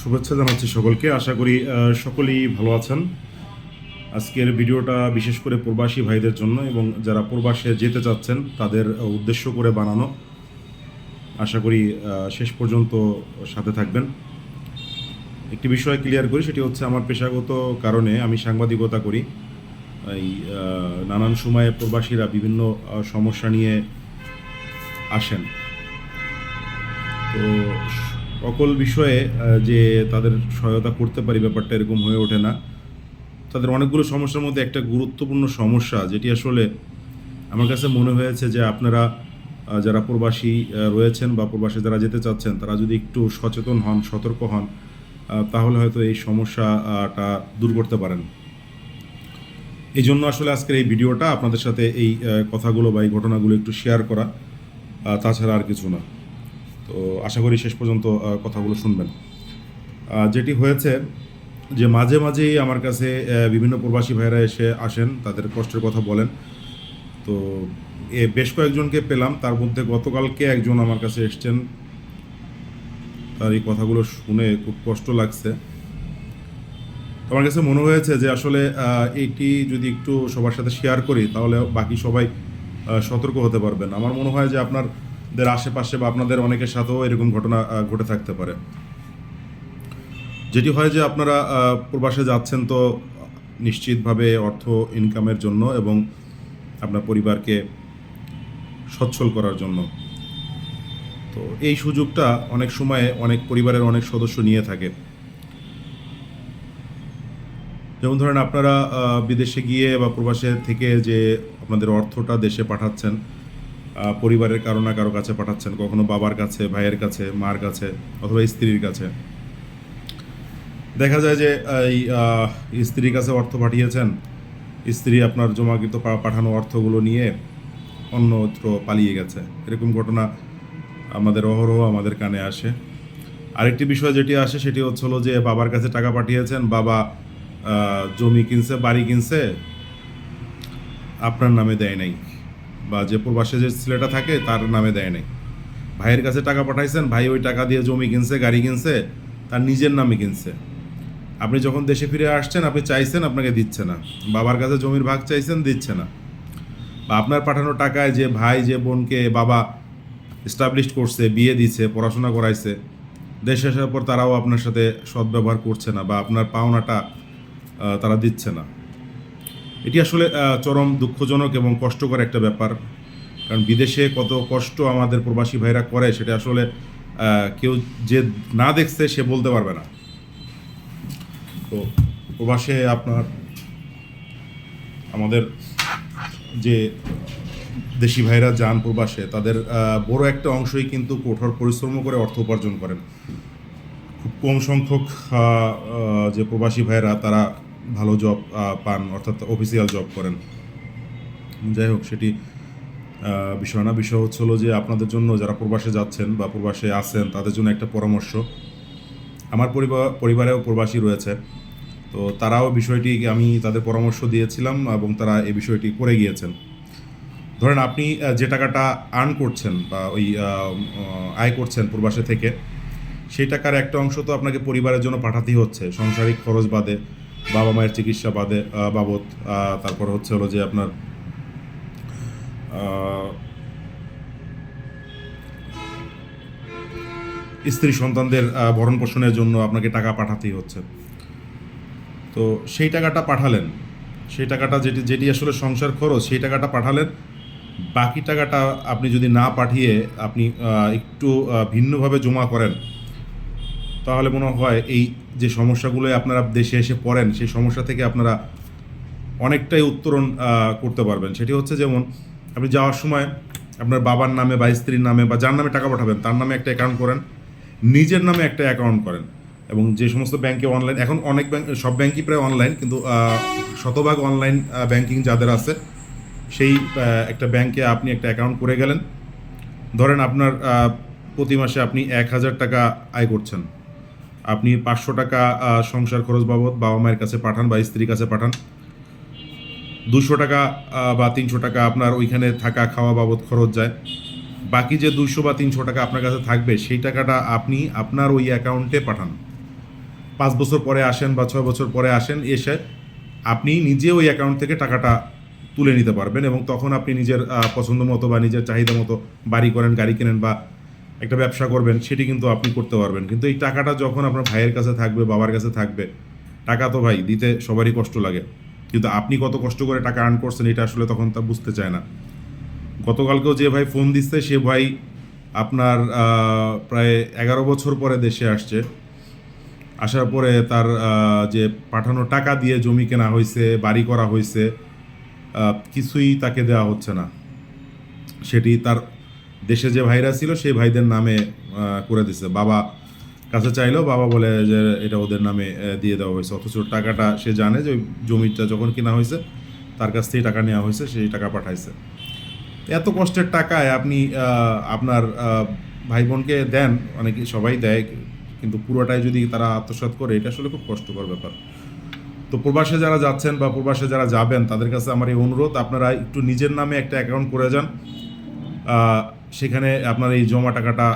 শুভেচ্ছা জানাচ্ছি সকলকে। আশা করি সকলেই ভালো আছেন। আজকের ভিডিওটা বিশেষ করে প্রবাসী ভাইদের জন্য এবং যারা প্রবাসে যেতে চাচ্ছেন, তাদের উদ্দেশ্য করে বানানো। আশা করি শেষ পর্যন্ত সাথে থাকবেন। একটি বিষয় ক্লিয়ার করি, সেটি হচ্ছে আমার পেশাগত কারণে আমি সাংবাদিকতা করি। এই নানান সময়ে প্রবাসীরা বিভিন্ন সমস্যা নিয়ে আসেন। তো সকল বিষয়ে যে তাদের সহায়তা করতে পারি ব্যাপারটা এরকম হয়ে ওঠে না। তাদের অনেকগুলো সমস্যার মধ্যে একটা গুরুত্বপূর্ণ সমস্যা, যেটি আসলে আমার কাছে মনে হয়েছে যে আপনারা যারা প্রবাসী রয়েছেন বা প্রবাসে যারা যেতে চাচ্ছেন, তারা যদি একটু সচেতন হন, সতর্ক হন তাহলে হয়তো এই সমস্যাটা দূর করতে পারেন। এই জন্য আসলে আজকের এই ভিডিওটা আপনাদের সাথে এই কথাগুলো বা এই ঘটনাগুলো একটু শেয়ার করা তাছাড়া আর কিছু না। তো আশা করি শেষ পর্যন্ত কথাগুলো শুনবেন। যেটি হয়েছে যে মাঝে মাঝেই আমার কাছে বিভিন্ন প্রবাসী ভাইরা এসে আসেন, তাদের কষ্টের কথা বলেন। তো এ বেশ কয়েকজনকে পেলাম, তার মধ্যে গতকালকে একজন আমার কাছে এসছেন। তার এই কথাগুলো শুনে খুব কষ্ট লাগছে। আমার কাছে মনে হয়েছে যে আসলে এটি যদি একটু সবার সাথে শেয়ার করি, তাহলে বাকি সবাই সতর্ক হতে পারবেন। আমার মনে হয় যে আপনাদের আশেপাশে বা আপনাদের অনেকের সাথেও এরকম ঘটনা ঘটে থাকতে পারে। যেটি হয় যে আপনারা প্রবাসে যাচ্ছেন তো নিশ্চিতভাবে অর্থ ইনকামের জন্য এবং আপনার পরিবারকে সচ্ছল করার জন্য। তো এই সুযোগটা অনেক সময়ে অনেক পরিবারের অনেক সদস্য নিয়ে থাকে। যেমন ধরেন আপনারা বিদেশে গিয়ে বা প্রবাসে থেকে যে আপনাদের অর্থটা দেশে পাঠাচ্ছেন পরিবারের কারও না কারও কাছে পাঠাচ্ছেন, কখনো বাবার কাছে, ভাইয়ের কাছে, মার কাছে, অথবা স্ত্রীর কাছে। দেখা যায় যে এই স্ত্রীর কাছে অর্থ পাঠিয়েছেন, স্ত্রী আপনার জমাকৃত পাঠানো অর্থগুলো নিয়ে অন্যত্র পালিয়ে গেছে। এরকম ঘটনা আমাদের অহরহ আমাদের কানে আসে। আরেকটি বিষয় যেটি আসে সেটি হচ্ছে হলো যে, বাবার কাছে টাকা পাঠিয়েছেন, বাবা জমি কিনছে, বাড়ি কিনছে, আপনার নামে দেয় নাই। বা যে প্রবাসে যে ছেলেটা থাকে, তার নামে দেয় নাই। ভাইয়ের কাছে টাকা পাঠাইছেন, ভাই ওই টাকা দিয়ে জমি কিনছে, গাড়ি কিনছে, তার নিজের নামে কিনছে। আপনি যখন দেশে ফিরে আসছেন, আপনি চাইছেন আপনাকে দিচ্ছে না। বাবার কাছে জমির ভাগ চাইছেন, দিচ্ছে না। বা আপনার পাঠানো টাকায় যে ভাই, যে বোনকে বাবা এস্টাবলিশ করছে, বিয়ে দিছে পড়াশোনা করাইছে, দেশে আসার পর তারাও আপনার সাথে সদ্ব্যবহার করছে না বা আপনার পাওনাটা তারা দিচ্ছে না। এটি আসলে চরম দুঃখজনক এবং কষ্টকর একটা ব্যাপার। কারণ বিদেশে কত কষ্ট আমাদের প্রবাসী ভাইরা করে, সেটা আসলে কেউ যে না দেখছে, সে বলতে পারবে না। তো প্রবাসে আপনার, আমাদের যে দেশি ভাইরা যান প্রবাসে, তাদের বড় একটা অংশই কিন্তু কঠোর পরিশ্রম করে অর্থ উপার্জন করেন। খুব কম সংখ্যক যে প্রবাসী ভাইরা, তারা ভালো জব পান, অর্থাৎ অফিসিয়াল জব করেন। যাই হোক, সেটি বিষয় না। বিষয় হচ্ছে যে আপনাদের জন্য যারা প্রবাসে যাচ্ছেন বা প্রবাসে আছেন, তাদের জন্য একটা পরামর্শ। আমার পরিবার পরিবারেও প্রবাসী রয়েছে। তো তারাও বিষয়টি আমি তাদের পরামর্শ দিয়েছিলাম এবং তারা এই বিষয়টি করে গিয়েছেন। ধরেন আপনি যে টাকাটা আর্ন করছেন বা ওই আয় করছেন প্রবাসে থেকে, সেই টাকার একটা অংশ তো আপনাকে পরিবারের জন্য পাঠাতেই হচ্ছে। সাংসারিক খরচ বাদে। বাবা মায়ের চিকিৎসা বাদে বাবদ তারপর হচ্ছে হলো যে আপনার স্ত্রী সন্তানদের ভরণ পোষণের জন্য আপনাকে টাকা পাঠাতেই হচ্ছে। তো সেই টাকাটা পাঠালেন, সেই টাকাটা যেটি যেটি আসলে সংসার খরচ, সেই টাকাটা পাঠালেন। বাকি টাকাটা আপনি যদি না পাঠিয়ে আপনি একটু ভিন্নভাবে জমা করেন তাহলে মনে হয় এই যে সমস্যাগুলো আপনারা দেশে এসে পড়েন, সেই সমস্যা থেকে আপনারা অনেকটাই উত্তরণ করতে পারবেন। সেটি হচ্ছে যেমন, আপনি যাওয়ার সময় আপনার বাবার নামে বা স্ত্রীর নামে বা যার নামে টাকা পাঠাবেন, তার নামে একটা অ্যাকাউন্ট করেন, নিজের নামে একটা অ্যাকাউন্ট করেন। এবং যে সমস্ত ব্যাংকে অনলাইন এখন অনেক ব্যাংক সব ব্যাংকই প্রায় অনলাইন কিন্তু শতভাগ অনলাইন ব্যাংকিং যাদের আছে, সেই একটা ব্যাংকে আপনি একটা অ্যাকাউন্ট করে গেলেন। ধরেন আপনার প্রতি মাসে আপনি এক হাজার টাকা আয় করছেন। আপনি পাঁচশো টাকা সংসার খরচ বাবদ বাবা মায়ের কাছে পাঠান বা স্ত্রীর কাছে পাঠান। দুশো টাকা বা তিনশো টাকা আপনার ওইখানে থাকা খাওয়া বাবদ খরচ যায়। বাকি যে দুশো বা তিনশো টাকা আপনার কাছে থাকবে, সেই টাকাটা আপনি আপনার ওই অ্যাকাউন্টে পাঠান। পাঁচ বছর পরে আসেন বা ছয় বছর পরে আসেন, এসে আপনি নিজে ওই অ্যাকাউন্ট থেকে টাকাটা তুলে নিতে পারবেন এবং তখন আপনি নিজের পছন্দ মতো বা নিজের চাহিদা মতো বাড়ি করেন, গাড়ি কেনেন বা একটা ব্যবসা করবেন, সেটি কিন্তু আপনি করতে পারবেন। কিন্তু এই টাকাটা যখন আপনার ভাইয়ের কাছে থাকবে, বাবার কাছে থাকবে, টাকা তো ভাই দিতে সবারই কষ্ট লাগে। কিন্তু আপনি কত কষ্ট করে টাকা আর্ন করছেন, এটা আসলে তখন তা বুঝতে চায় না। গতকালকেও যে ভাই ফোন দিচ্ছে, সে ভাই আপনার প্রায় এগারো বছর পরে দেশে আসছে। আসার পরে তার যে পাঠানো টাকা দিয়ে জমি কেনা হয়েছে, বাড়ি করা হয়েছে কিছুই তাকে দেওয়া হচ্ছে না। সেটি তার দেশে যে ভাইরা ছিল, সেই ভাইদের নামে করে দিছে। বাবা কাছে চাইলেও বাবা বলে যে, এটা ওদের নামে দিয়ে দেওয়া হয়েছে। অথচ টাকাটা সে জানে যে জমিটা যখন কেনা হয়েছে, তার কাছ থেকে টাকা নেওয়া হয়েছে, সেই টাকা পাঠাইছে। এত কষ্টের টাকায় আপনি আপনার ভাই বোনকে দেন, অনেকে সবাই দেয়, কিন্তু পুরোটাই যদি তারা আত্মসাৎ করে, এটা আসলে খুব কষ্টকর ব্যাপার। তো প্রবাসে যারা যাচ্ছেন বা প্রবাসে যারা যাবেন, তাদের কাছে আমার এই অনুরোধ, আপনারা একটু নিজের নামে একটা অ্যাকাউন্ট করে যান। সেখানে আপনার এই জমা টাকাটা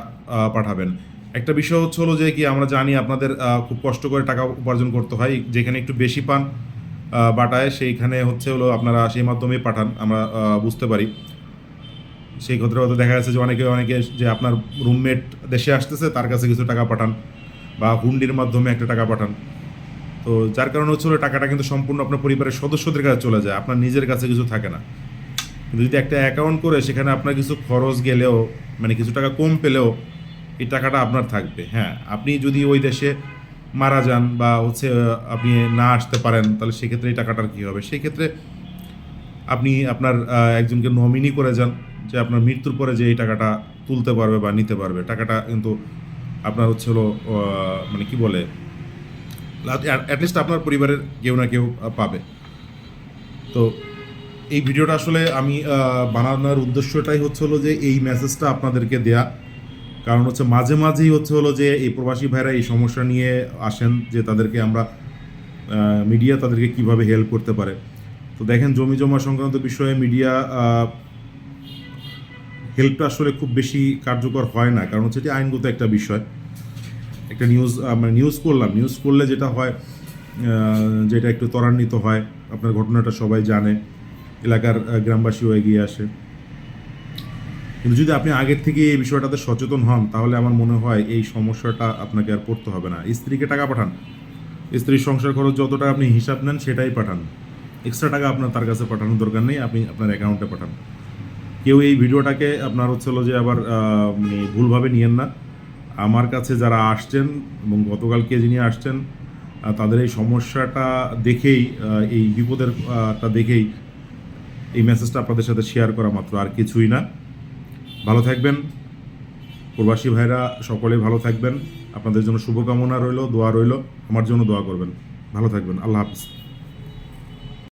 পাঠাবেন। একটা বিষয় হচ্ছে হলো যে কি, আমরা জানি আপনাদের খুব কষ্ট করে টাকা উপার্জন করতে হয়। যেখানে একটু বেশি পান বাটায়, সেইখানে হচ্ছে হলো আপনারা সেই মাধ্যমেই পাঠান, আমরা বুঝতে পারি। সেই ক্ষেত্রে হয়তো দেখা যাচ্ছে যে অনেকে অনেকে যে আপনার রুমমেট দেশে আসতেছে, তার কাছে কিছু টাকা পাঠান বা হুন্ডির মাধ্যমে একটা টাকা পাঠান। তো যার কারণে হচ্ছে টাকাটা কিন্তু সম্পূর্ণ আপনার পরিবারের সদস্যদের কাছে চলে যায়, আপনার নিজের কাছে কিছু থাকে না। কিন্তু যদি একটা অ্যাকাউন্ট করে সেখানে আপনার কিছু খরচ গেলেও মানে কিছু টাকা কম পেলেও এই টাকাটা আপনার থাকবে। হ্যাঁ আপনি যদি ওই দেশে মারা যান বা হচ্ছে আপনি না আসতে পারেন, তাহলে সেক্ষেত্রে এই টাকাটার কী হবে? সেক্ষেত্রে আপনি আপনার একজনকে নমিনি করে যান, যে আপনার মৃত্যুর পরে যে এই টাকাটা তুলতে পারবে বা নিতে পারবে। টাকাটা কিন্তু আপনার হচ্ছে হলো মানে কি বলে অ্যাটলিস্ট আপনার পরিবারের কেউ না কেউ পাবে। তো এই ভিডিওটা আসলে আমি বানানোর উদ্দেশ্যটাই হচ্ছে হলো যে এই মেসেজটা আপনাদেরকে দেয়া। কারণ হচ্ছে মাঝে মাঝেই হচ্ছে হলো যে এই প্রবাসী ভাইরা এই সমস্যা নিয়ে আসেন যে তাদেরকে আমরা মিডিয়া তাদেরকে কীভাবে হেল্প করতে পারে। তো দেখেন, জমি জমা সংক্রান্ত বিষয়ে মিডিয়া হেল্পটা আসলে খুব বেশি কার্যকর হয় না। কারণ হচ্ছে এটি আইনগত একটা বিষয়। একটা নিউজ মানে নিউজ করলাম। নিউজ করলে যেটা হয় যেটা একটু ত্বরান্বিত হয়, আপনার ঘটনাটা সবাই জানে। এলাকার গ্রামবাসীও এগিয়ে আসে। কিন্তু যদি আপনি আগের থেকে এই বিষয়টাতে সচেতন হন তাহলে আমার মনে হয় এই সমস্যাটা আপনাকে আর পড়তে হবে না। স্ত্রীকে টাকা পাঠান। স্ত্রীর সংসার খরচ যতটা আপনি হিসাব নেন সেটাই পাঠান। এক্সট্রা টাকা আপনার তার কাছে পাঠানোর দরকার নেই আপনি আপনার অ্যাকাউন্টে পাঠান। কেউ এই ভিডিওটাকে আপনার হচ্ছে হলো যে আবার মানে ভুলভাবে নিয়েন না। আমার কাছে যারা আসছেন এবং গতকালকে যিনি আসছেন তাদের এই সমস্যাটা দেখেই এই বিপদের আহ, টা দেখেই এই মেসেজটা আপনাদের সাথে শেয়ার করা মাত্র, আর কিছুই না। ভালো থাকবেন। প্রবাসী ভাইরা, সকলেই ভালো থাকবেন। আপনাদের জন্য শুভকামনা রইল, দোয়া রইল। আমার জন্য দোয়া করবেন। ভালো থাকবেন। আল্লাহ হাফিজ।